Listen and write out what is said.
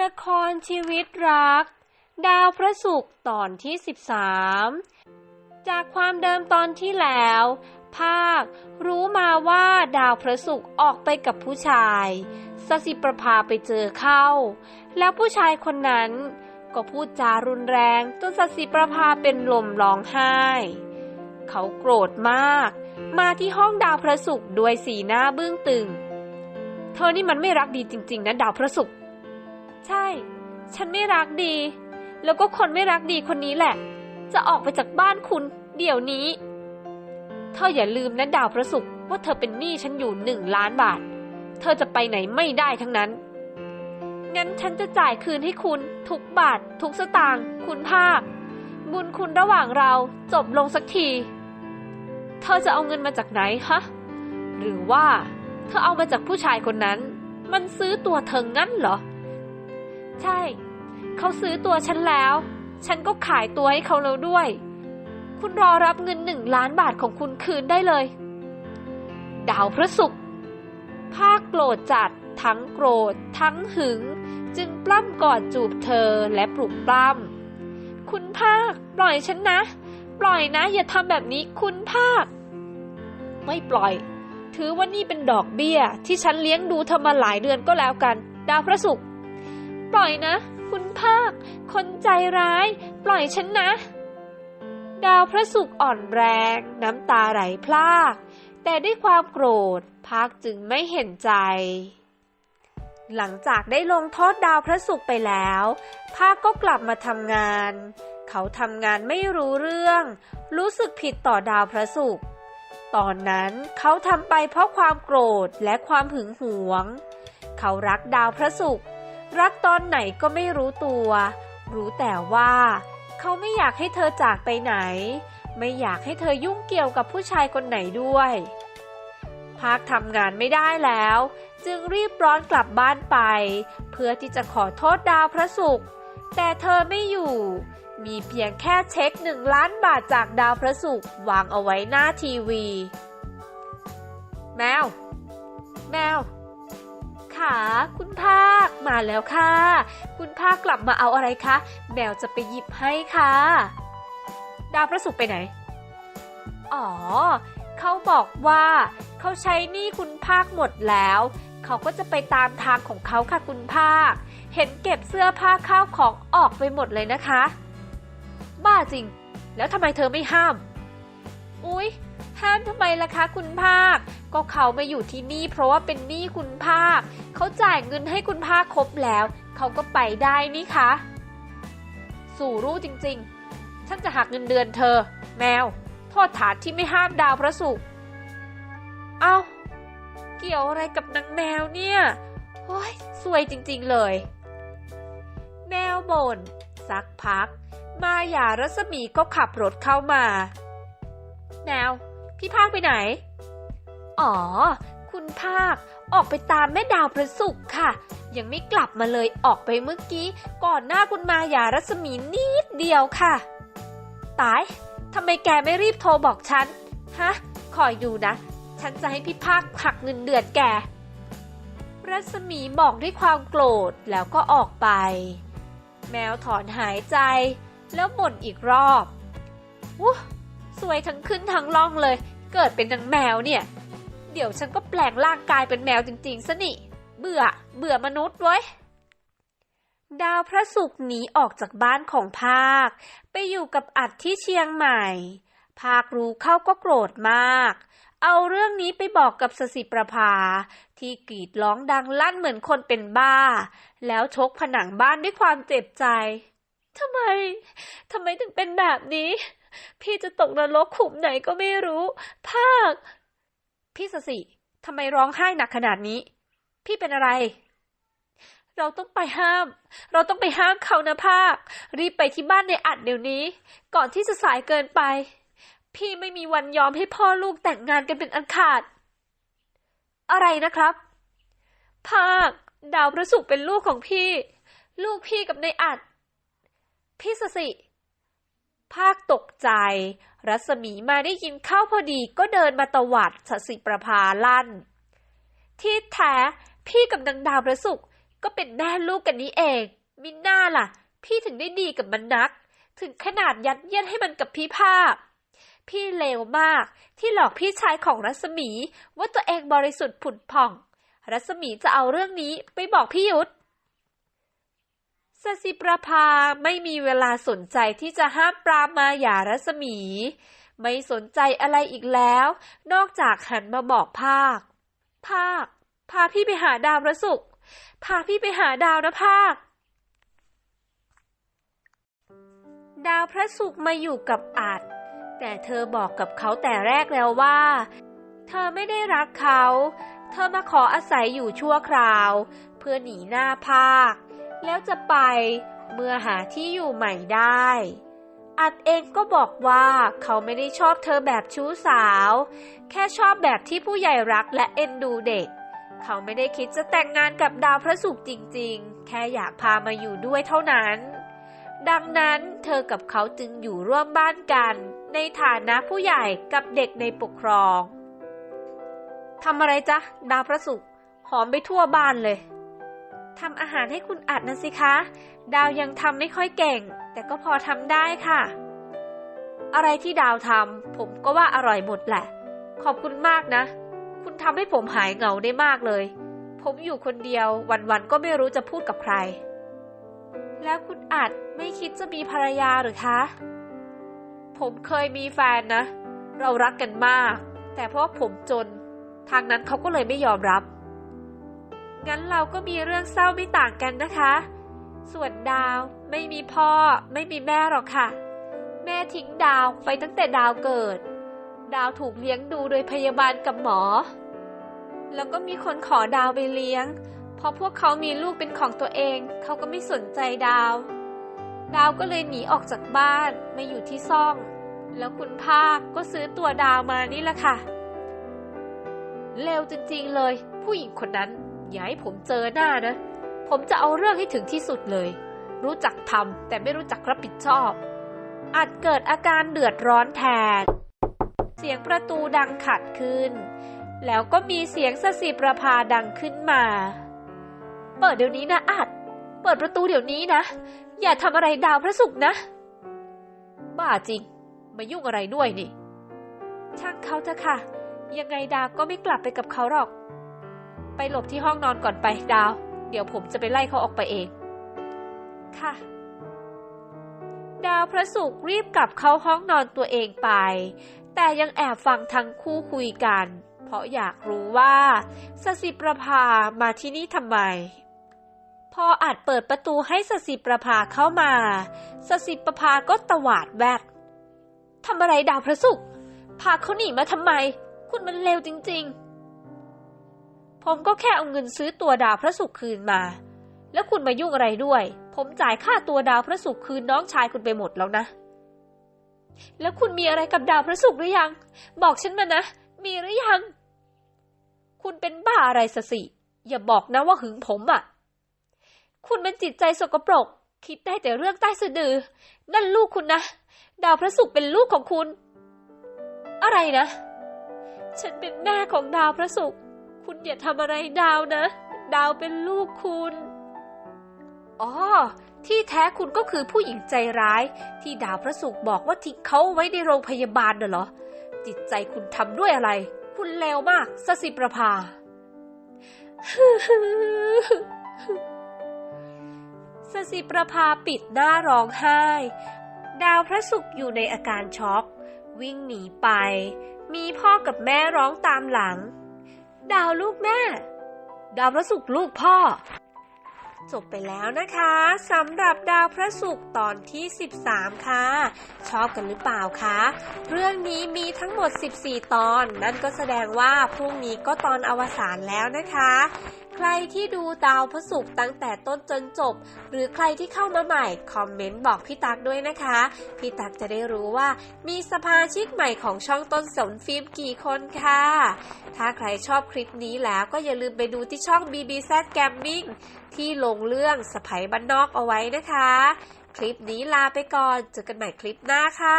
ละครชีวิตรัก ดาวพระศุกร์ตอนที่ 13 จากความเดิมตอนที่แล้ว ภาครู้มาว่าดาวพระศุกร์ออกไปกับผู้ชายสสิประภาไปเจอเข้า แล้วผู้ชายคนนั้นก็พูดจารุนแรงจนสสิประภาเป็นลมร้องไห้ เขาโกรธมาก มาที่ห้องดาวพระศุกร์ด้วยสีหน้าบึ้งตึง เธอนี่มันไม่รักดีจริง ๆนะดาวพระศุกร์ ใช่ ฉันไม่รักดี แล้วก็คนไม่รักดีคนนี้แหละ จะออกไปจากบ้านคุณเดี๋ยวนี้ เธออย่าลืมนะดาวพระศุกร์ว่าเธอเป็นหนี้ฉันอยู่หนึ่งล้านบาท เธอจะไปไหนไม่ได้ทั้งนั้น งั้นฉันจะจ่ายคืนให้คุณทุกบาท ทุกสตางค์คุณภาคบุญคุณระหว่างเราจบลงสักที เธอจะเอาเงินมาจากไหนฮะ หรือว่า เธอเอามาจากผู้ชายคนนั้น มันซื้อตัวเธองั้นเหรอ ใช่ เขาซื้อตัวฉันแล้ว ฉันก็ขายตัวให้เขาแล้วด้วย คุณรอรับเงินหนึ่งล้านบาทของคุณคืนได้เลย ดาวพระศุกร์ภาคโกรธจัดทั้งโกรธ ทั้งหึง จึงปล้ำกอดจูบเธอและปลุกปล้ำคุณภาค ปล่อยฉันนะ ปล่อยนะ อย่าทำแบบนี้คุณภาค ไม่ปล่อย ถือว่านี่เป็นดอกเบี้ย ที่ฉันเลี้ยงดูเธอมาหลายเดือนก็แล้วกัน ดาวพระศุกร์ ล่อยนะ คุณภาค คนใจร้าย ปล่อยฉันนะ ดาวพระศุกร์อ่อนแรง น้ำตาไหลพลาก แต่ด้วยความโกรธภาคจึงไม่เห็นใจ หลังจากได้ลงโทษดาวพระศุกร์ไปแล้ว ภาคก็กลับมาทำงาน เขาทำงานไม่รู้เรื่อง รู้สึกผิดต่อดาวพระศุกร์ตอนนั้นเขาทำไปเพราะความโกรธและความหึงหวง เขารักดาวพระศุกร์ รักตอนไหนก็ไม่รู้ตัว รู้แต่ว่า เขาไม่อยากให้เธอจากไปไหน ไม่อยากให้เธอยุ่งเกี่ยวกับผู้ชายคนไหนด้วยภาคทำงานไม่ได้แล้ว จึงรีบร้อนกลับบ้านไป เพื่อที่จะขอโทษดาวพระศุกร์แต่เธอไม่อยู่ มีเพียงแค่เช็คหนึ่งล้านบาทจากดาวพระศุกร์วางเอาไว้หน้าทีวี แมว แมวค่ะคุณภาค มาแล้วค่ะ คุณภาคกลับมาเอาอะไรคะ แมวจะไปหยิบให้ค่ะ ดาวพระศุกร์ไปไหน อ๋อ เขาบอกว่าเขาใช้หนี้คุณภาคหมดแล้ว เขาก็จะไปตามทางของเขาค่ะคุณภาค เห็นเก็บเสื้อผ้าข้าวของออกไปหมดเลยนะคะ บ้าจริง แล้วทำไมเธอไม่ห้าม อุ๊ย ห้ามทำไมล่ะคะคุณภาค ก็เขามาอยู่ที่นี่เพราะว่าเป็นหนี้คุณภาค เขาจ่ายเงินให้คุณภาคครบแล้ว เขาก็ไปได้นี่คะ สู่รู้จริงๆ ฉันจะหักเงินเดือนเธอ แมว โทษฐานที่ไม่ห้ามดาวพระศุกร์เอา้า เกี่ยวอะไรกับนางแมวเนี่ยโอ้ยสวยจริงๆเลย แมวบน่นสักพัก มายารัศมีก็ขับรถเข้ามา แมว พี่ภาคไปไหน อ๋อ คุณภาค ออกไปตามแม่ดาวพระศุกร์ค่ะ ยังไม่กลับมาเลยออกไปเมื่อกี้ ก่อนหน้าคุณมายารัศมีนิดเดียวค่ะ ตายทำไมแกไม่รีบโทรบอกฉัน ฮะ คอยดูนะ ฉันจะให้พี่ภาคหักเงินเดือนแก รัศมีบอกด้วยความโกรธแล้วก็ออกไป แมวถอนหายใจ แล้วบ่นอีกรอบวู้สวยทั้งขึ้นทั้งล่องเลย เกิดเป็นนางแมวเนี่ย เดี๋ยวฉันก็แปลงร่างกายเป็นแมวจริงๆซะนี่ เบื่อ เบื่อมนุษย์เว้ย ดาวพระศุกร์หนีออกจากบ้านของภาค ไปอยู่กับอัดที่เชียงใหม่ ภาครู้เข้าก็โกรธมาก เอาเรื่องนี้ไปบอกกับสสิประภา ที่กรีดร้องดังลั่นเหมือนคนเป็นบ้า แล้วชกผนังบ้านด้วยความเจ็บใจทำไม ทำไมถึงเป็นแบบนี้ พี่จะตกนรกขุมไหนก็ไม่รู้ ภาค พี่สสิทำไมร้องไห้หนักขนาดนี้ พี่เป็นอะไร เราต้องไปห้าม เราต้องไปห้ามเขานะภาค รีบไปที่บ้านในอัดเดี๋ยวนี้ ก่อนที่จะสายเกินไป พี่ไม่มีวันยอมให้พ่อลูกแต่งงานกันเป็นอันขาด อะไรนะครับ ภาค ดาวพระศุกร์เป็นลูกของพี่ ลูกพี่กับในอัด พี่สสิภาคตกใจ รัศมีมาได้ยินเข้าพอดีก็เดินมาตวัดสสิประภาลั่น ที่แท้พี่กับนางดาวพระศุกก็เป็นแม่ลูกกันนี้เอง มิน่าล่ะ พี่ถึงได้ดีกับมันนัก ถึงขนาดยัดเยียดให้มันกับพี่ภาพ พี่เลวมากที่หลอกพี่ชายของรัศมีว่าตัวเองบริสุทธิ์ผุดผ่อง รัศมีจะเอาเรื่องนี้ไปบอกพี่ยุทธ สสิประภาไม่มีเวลาสนใจที่จะห้ามปรามมาหย่ารัศมี ไม่สนใจอะไรอีกแล้ว นอกจากหันมาบอกภาค ภาค พาพี่ไปหาดาวพระศุกร์พาพี่ไปหาดาวนะภาค ดาวพระศุกร์มาอยู่กับอาจแต่เธอบอกกับเขาแต่แรกแล้วว่า เธอไม่ได้รักเขา เธอมาขออาศัยอยู่ชั่วคราว เพื่อหนีหน้าภาค แล้วจะไปเมื่อหาที่อยู่ใหม่ได้ อัดเองก็บอกว่าเขาไม่ได้ชอบเธอแบบชู้สาว แค่ชอบแบบที่ผู้ใหญ่รักและเอ็นดูเด็ก เขาไม่ได้คิดจะแต่งงานกับดาวพระศุกร์จริง ๆ แค่อยากพามาอยู่ด้วยเท่านั้น ดังนั้นเธอกับเขาจึงอยู่ร่วมบ้านกัน ในฐานะผู้ใหญ่กับเด็กในปกครองทำอะไรจ๊ะ ดาวพระศุกร์หอมไปทั่วบ้านเลย ทำอาหารให้คุณอัดนะสิคะ ดาวยังทำไม่ค่อยเก่ง แต่ก็พอทำได้ค่ะ อะไรที่ดาวทำผมก็ว่าอร่อยหมดแหละ ขอบคุณมากนะ คุณทำให้ผมหายเหงาได้มากเลย ผมอยู่คนเดียววันๆก็ไม่รู้จะพูดกับใคร แล้วคุณอัดไม่คิดจะมีภรรยาหรือคะ ผมเคยมีแฟนนะ เรารักกันมาก แต่เพราะผมจน ทางนั้นเขาก็เลยไม่ยอมรับ งั้นเราก็มีเรื่องเศร้าไม่ต่างกันนะคะ ส่วนดาวไม่มีพ่อ ไม่มีแม่หรอกค่ะ แม่ทิ้งดาวไปตั้งแต่ดาวเกิด ดาวถูกเลี้ยงดูโดยพยาบาลกับหมอ แล้วก็มีคนขอดาวไปเลี้ยง พอพวกเขามีลูกเป็นของตัวเอง เขาก็ไม่สนใจดาว ดาวก็เลยหนีออกจากบ้านมาอยู่ที่ซ่อง แล้วคุณภาคก็ซื้อตัวดาวมานี่แหละค่ะเลวจริงๆเลย ผู้หญิงคนนั้น อย่าให้ผมเจอหน้านะ ผมจะเอาเรื่องให้ถึงที่สุดเลย รู้จักทำแต่ไม่รู้จักรับผิดชอบ อาจเกิดอาการเดือดร้อนแทน เสียงประตูดังขัดขึ้น แล้วก็มีเสียงสสิประพาดังขึ้นมา เปิดเดี๋ยวนี้นะอาจเปิดประตูเดี๋ยวนี้นะ อย่าทำอะไรดาวพระศุกร์นะ บ้าจริง มายุ่งอะไรด้วยนี่ ช่างเขาเถอะค่ะ ยังไงดาวก็ไม่กลับไปกับเขาหรอก ไปหลบที่ห้องนอนก่อนไปดาว เดี๋ยวผมจะไปไล่เขาออกไปเอง ค่ะ ดาวพระศุกรีบกลับเข้าห้องนอนตัวเองไป แต่ยังแอบฟังทั้งคู่คุยกัน เพราะอยากรู้ว่าสสิประภามาที่นี่ทำไม พออาจเปิดประตูให้สสิประภาเข้ามาสสิประภาก็ตวาดแวดทำอะไรดาวพระศุกรพาเขาหนีมาทำไม คุณมันเลวจริง ๆ ผมก็แค่เอาเงินซื้อตัวดาวพระศุกร์คืนมา แล้วคุณมายุ่งอะไรด้วย ผมจ่ายค่าตัวดาวพระศุกร์คืนน้องชายคุณไปหมดแล้วนะ แล้วคุณมีอะไรกับดาวพระศุกร์หรือยัง บอกฉันมานะ มีหรือยัง คุณเป็นบ้าอะไรสสิ อย่าบอกนะว่าหึงผมอะ่ะ คุณเป็นจิตใจสกปรก คิดได้แต่เรื่องใต้สะดือ นั่นลูกคุณนะ ดาวพระศุกร์เป็นลูกของคุณ อะไรนะ ฉันเป็นแม่ของดาวพระศุกร์ คุณอย่าทำอะไรดาวนะ ดาวเป็นลูกคุณ อ๋อ ที่แท้คุณก็คือผู้หญิงใจร้าย ที่ดาวพระศุกร์บอกว่าทิ้งเขาไว้ในโรงพยาบาลน่ะเหรอ จิตใจคุณทำด้วยอะไร คุณเลวมากสสิประภาสสิประภาปิดหน้าร้องไห้ ดาวพระศุกร์อยู่ในอาการช็อก วิ่งหนีไป มีพ่อกับแม่ร้องตามหลัง ดาวลูกแม่ ดาวพระศุกร์ลูกพ่อ จบไปแล้วนะคะสำหรับดาวพระศุกร์ตอนที่ 13 ค่ะ ชอบกันหรือเปล่าคะ เรื่องนี้มีทั้งหมด 14 ตอน นั่นก็แสดงว่าพรุ่งนี้ก็ตอนอวสานแล้วนะคะใครที่ดูดาวพระศุกร์ตั้งแต่ต้นจนจบ หรือใครที่เข้ามาใหม่ คอมเมนต์บอกพี่ตักด้วยนะคะ พี่ตักจะได้รู้ว่า มีสมาชิกใหม่ของช่องต้นสนฟิล์มกี่คนค่ะ ถ้าใครชอบคลิปนี้แล้วก็อย่าลืมไปดูที่ช่อง BBZ Gaming ที่ลงเรื่องสไปบ้านนอกเอาไว้นะคะ คลิปนี้ลาไปก่อน เจอกันใหม่คลิปหน้าค่ะ